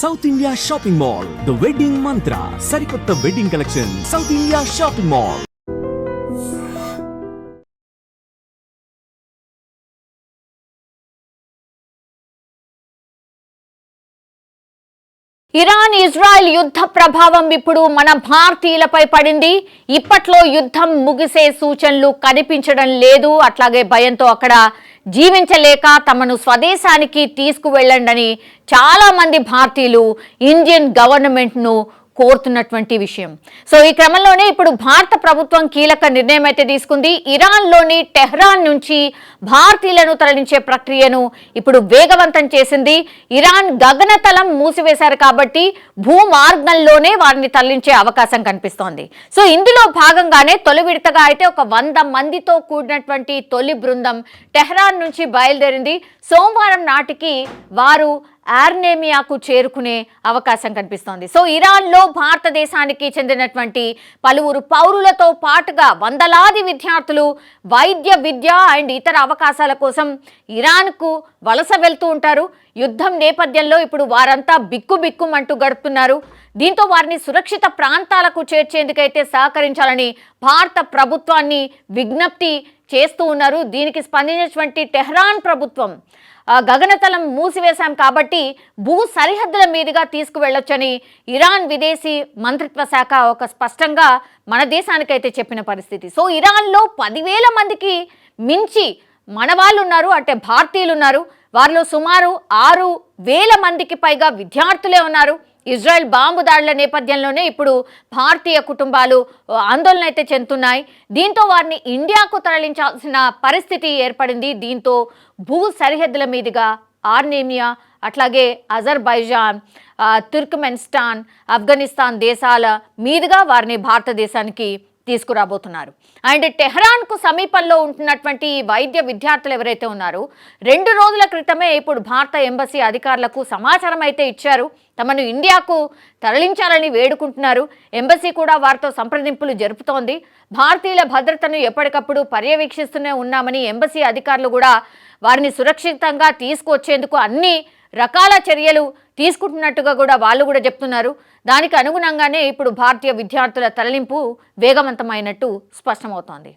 South India shopping mall the wedding Mantra సరికొత్త wedding collection South India shopping mall Iran Israel యుద్ధ ప్రభావం ఇప్పుడు మన భారతీయులపై పడింది. ఇప్పట్లో యుద్ధం ముగిసే సూచనలు కనిపించడం లేదు. అట్లాగే భయంతో అక్కడ జీవించలేక తమను స్వదేశానికి తీసుకువెళ్ళండి చాలా మంది భారతీయులు ఇండియన్ గవర్నమెంట్ను కోరుతున్నటువంటి విషయం. సో ఈ క్రమంలోనే ఇప్పుడు భారత ప్రభుత్వం కీలక నిర్ణయం అయితే తీసుకుంది. ఇరాన్లోని టెహ్రాన్ నుంచి భారతీయులను తరలించే ప్రక్రియను ఇప్పుడు వేగవంతం చేసింది. ఇరాన్ గగనతలం మూసివేశారు కాబట్టి భూమార్గంలోనే వారిని తరలించే అవకాశం కనిపిస్తోంది. సో ఇందులో భాగంగానే తొలి విడతగా అయితే ఒక వంద మందితో కూడినటువంటి తొలి బృందం టెహ్రాన్ నుంచి బయలుదేరింది. సోమవారం నాటికి వారు ఆర్నేమియాకు చేరుకునే అవకాశం కనిపిస్తోంది. సో ఇరాన్లో భారతదేశానికి చెందినటువంటి పలువురు పౌరులతో పాటుగా వందలాది విద్యార్థులు వైద్య విద్య అండ్ ఇతర అవకాశాల కోసం ఇరాన్కు వలస వెళ్తూ ఉంటారు. యుద్ధం నేపథ్యంలో ఇప్పుడు వారంతా బిక్కు బిక్కుమంటూ గడుపుతున్నారు. దీంతో వారిని సురక్షిత ప్రాంతాలకు చేర్చేందుకైతే సహకరించాలని భారత ప్రభుత్వాన్ని విజ్ఞప్తి చేస్తూ ఉన్నారు. దీనికి స్పందించినటువంటి టెహ్రాన్ ప్రభుత్వం గగనతలం మూసివేశాం కాబట్టి భూ సరిహద్దుల మీదుగా తీసుకువెళ్ళొచ్చని ఇరాన్ విదేశీ మంత్రిత్వ శాఖ ఒక స్పష్టంగా మన దేశానికైతే చెప్పిన పరిస్థితి. సో ఇరాన్లో పదివేల మందికి మించి మన వాళ్ళు ఉన్నారు అంటే భారతీయులు ఉన్నారు వారిలో సుమారు ఆరు వేల మందికి పైగా విద్యార్థులే ఉన్నారు. ఇజ్రాయెల్ బాంబు దాడుల నేపథ్యంలోనే ఇప్పుడు భారతీయ కుటుంబాలు ఆందోళన అయితే చెందుతున్నాయి. దీంతో వారిని ఇండియాకు తరలించాల్సిన పరిస్థితి ఏర్పడింది. దీంతో భూ సరిహద్దుల మీదుగా ఆర్నేమియా అట్లాగే అజర్బైజాన్ ఆ, ఆఫ్ఘనిస్తాన్ దేశాల మీదుగా వారిని భారతదేశానికి తీసుకురాబోతున్నారు. అండ్ టెహ్రాన్కు సమీపంలో ఉంటున్నటువంటి ఈ వైద్య విద్యార్థులు ఎవరైతే ఉన్నారో రెండు రోజుల క్రితమే ఇప్పుడు భారత ఎంబసీ అధికారులకు సమాచారం అయితే ఇచ్చారు. తమను ఇండియాకు తరలించాలని వేడుకుంటున్నారు. ఎంబసీ కూడా వారితో సంప్రదింపులు జరుపుతోంది. భారతీయుల భద్రతను ఎప్పటికప్పుడు పర్యవేక్షిస్తూనే ఉన్నామని ఎంబసీ అధికారులు కూడా వారిని సురక్షితంగా తీసుకువచ్చేందుకు అన్ని రకాల చర్యలు తీసుకుంటున్నట్టుగా కూడా వాళ్ళు కూడా చెప్తున్నారు. దానికి అనుగుణంగానే ఇప్పుడు భారతీయ విద్యార్థుల తరలింపు వేగవంతమైనట్టు స్పష్టమవుతోంది.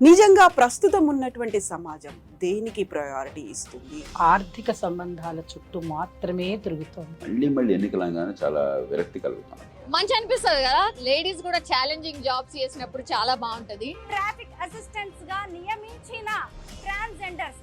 నిజంగా ప్రస్తుతం ఉన్నటువంటి సమాజం దేనికి ప్రయారిటీ ఇస్తుంది? ఆర్థిక సంబంధాల చుట్టూ మాత్రమే తిరుగుతోంది. మళ్ళీ మళ్ళీ ఎన్నికలంగానే చాలా విరక్తి కలుగుతాం మంచి అనిపిస్తుంది కదా? లేడీస్ కూడా ఛాలెంజింగ్ జాబ్స్ చేసినప్పుడు చాలా బాగుంటది. ట్రాఫిక్ అసిస్టెంట్స్గా నియమించిన ట్రాన్స్జెండర్స్